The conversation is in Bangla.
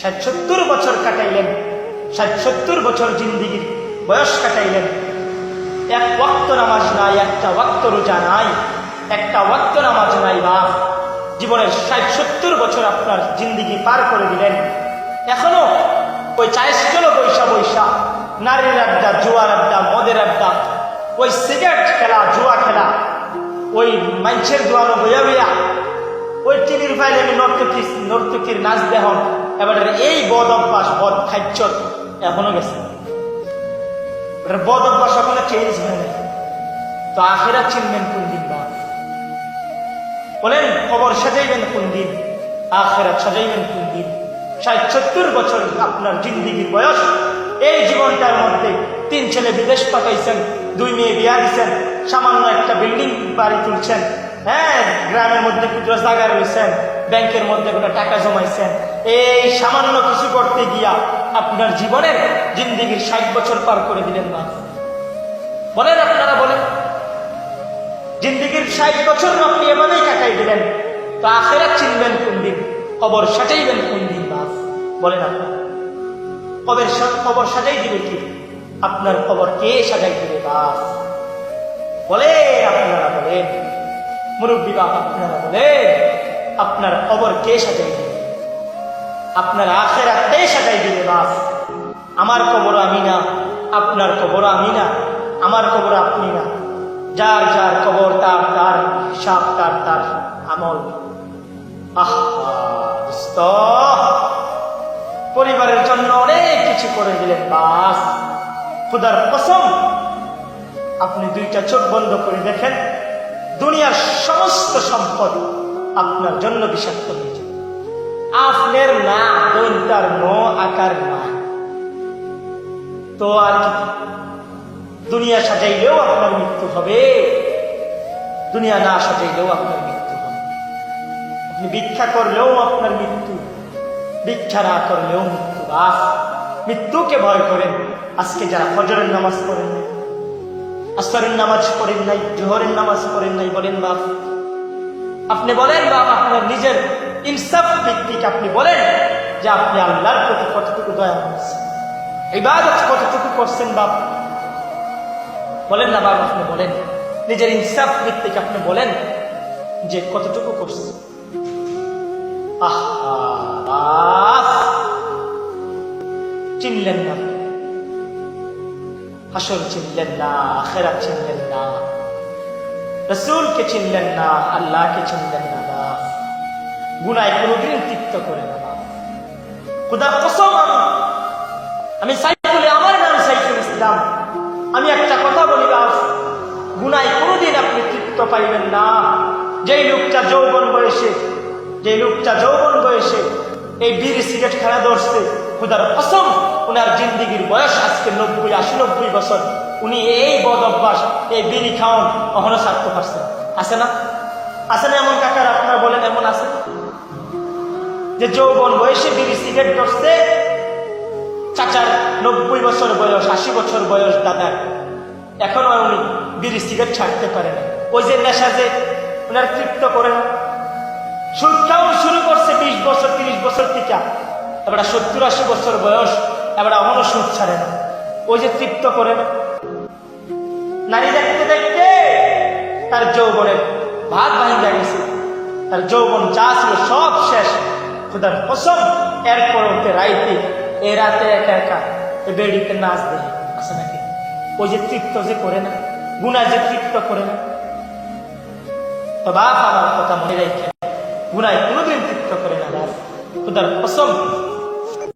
ষাট বছর কাটাইলেন ষাট সত্তর বছর জিন্দিগির বয়স কাটাইলেন। এক ওয়াক্ত নামাজ নাই, একটা ওয়াক্ত রোজা নাই, একটা ওয়াক্ত নামাজ নাই বা জীবনের ষাট সত্তর বছর আপনার জিন্দিগি পার করে দিলেন। এখনও ওই চাইশ চলো বৈশা বৈশা, নারীর আড্ডা, জুয়ার আড্ডা, মদের আড্ডা, ওই সিগারেট খেলা, জুয়া খেলা, ওই মাইছের দোয়ানো বইয়া বইয়া, ওই টিভির ফাইলে আমি নর্তকী নর্তকীর নাচ দেহন এবারে এই বদ অভ্যাস বদ খাদ্য এখনও গেছে। বদ অভ্যাস এখনও চেঞ্জ হয় নাই তো আখেরা চিনবেন কোন দিন বা। বলেন, খবর সাজাইবেন কোন দিন? আখেরা সাজাইবেন কোন দিন? ষাট সত্তর বছর আপনার জিন্দিগির বয়স। এই জীবনটার মধ্যে তিন ছেলে বিদেশ পাঠাইছেন, দুই মেয়ে বিয়া দিচ্ছেন সামান্য একটা বিল্ডিং বাড়ি তুলছেন হ্যাঁ গ্রামের মধ্যে ক্ষুদ্র জায়গা রয়েছেন, ব্যাংকের মধ্যে কোনো টাকা জমাইছেন এই সামান্য কিছু করতে গিয়া আপনার জীবনের জিন্দিগির ষাট বছর পার করে দিলেন না। বলেন আপনারা, বলেন। জিন্দিগির ষাট বছর আপনি এভাবেই কাটাই দিলেন, তো আখেরা চিনবেন কোন দিন, কবর সাজাইবেন কোন দিন বাস বলেন আপনারা। কবের কবর সাজাই দিবে কি? আপনার কবর কে সাজাই দিবে বাস বলে আপনারা, বলেন। মুরব্বী বাপ আপনারা, বলেন। আপনার কবর কে সাজাই দিবে? আপনার আখেরা কে সাজাই দিবে বাস আমার কবর আমি না, আপনার কবর আমি না, আমার কবর আপনি না। যার যার কবর, তার তার হিসাব, তার তার আমল। আহ পরিবারের জন্য অনেক কিছু করে দিলেন বাস। খুদার কসম, আপনি দুইটা চোখ বন্ধ করে দেখেন। দুনিয়ার সমস্ত সম্পদ আপনার জন্য বিষাক্ত হয়েছে আপনার না দৈন্তার ন আকার মা। তো আর? দুনিয়া সাজাইলেও আপনার মৃত্যু হবে। দুনিয়া না সাজাইলেও আপনার মৃত্যু হবে। আপনি ভিক্ষা করলেও আপনার মৃত্যু, ভিক্ষা না করলেও মৃত্যু। বাস, মৃত্যুকে ভয় করেন। আজকে যারা ফজরের নামাজ পড়েন আসরের নামাজ পড়েন নাই, জোহরের নামাজ পড়েন নাই, বলেন বাপ, আপনি বলেন বাপ, আপনার নিজের ইনসাফ ভিত্তিক আপনি বলেন যে আপনি আল্লাহর প্রতি কতটুকু দয়া করছেন। ইবাদত কতটুকু করছেন বাপ? বলেন না বাবা আপনি বলেন। নিজের ইনসাফ ভিত্তিক আপনি বলেন যে কতটুকু করছেন। আহ চিনলেন না হাসর চিনলেন না আখেরা চিনলেন না। রসুলকে চিনলেন না, আল্লাহকে চিনলেন না। গুনায় কোনোদিন তৃপ্ত করে না খুদা কসম আমি আমি সাইফুলে আমার নাম সাইফুল ইসলাম। আমি একটা কথা বলি বাপ গুনায় কোনোদিন আপনি তৃপ্ত পাইবেন না। যেই লোকটা যৌবন বয়সে যে লোকটা যৌবন বয়সে এই বিড়ি সিগারেট খেলা ধরছে, খুদার কসম, ওনার জিন্দিগির বয়স আজকে নব্বই, আশি, নব্বই বছর। উনি এই বদ অভ্যাস, এই বিড়ি খাওয়ান কখনো ছাড়তে পারছেন আছে না? আছে না এমন কাকার? আপনারা বলেন, এমন আছে? যে যৌবন বয়সে বিড়ি সিগারেট ধরছে, চাচার নব্বই বছর বয়স, আশি বছর বয়স দাদার। এখনও উনি বিড়ি সিগারেট ছাড়তে পারে না ওই যে নেশা যে ওনার তৃপ্ত করে না শুরু করছে বিশ বছর, তিরিশ বছর থেকে। এবার সত্তর, আশি বছর বয়স, এবার এখনও সুদ ছাড়ে না। ওই যে তৃপ্ত করে না নারী দেখতে দেখতে তার যৌবনের ভাত ভাঙিয়া গেছে। তার যৌবন যা ছিল সব শেষ। খুদার ফসল এরপর ওকে রাইতে, এ রাতে একা একা বেডিতে নাচ দেয়। আছে নাকি? ওই যে তৃপ্ত যে করে না, গুণা যে তৃপ্ত করে না। তো বাপ আমার কথা মনে রাখে গুনায় কোনোদিন তৃপ্ত করে না খুদার কসম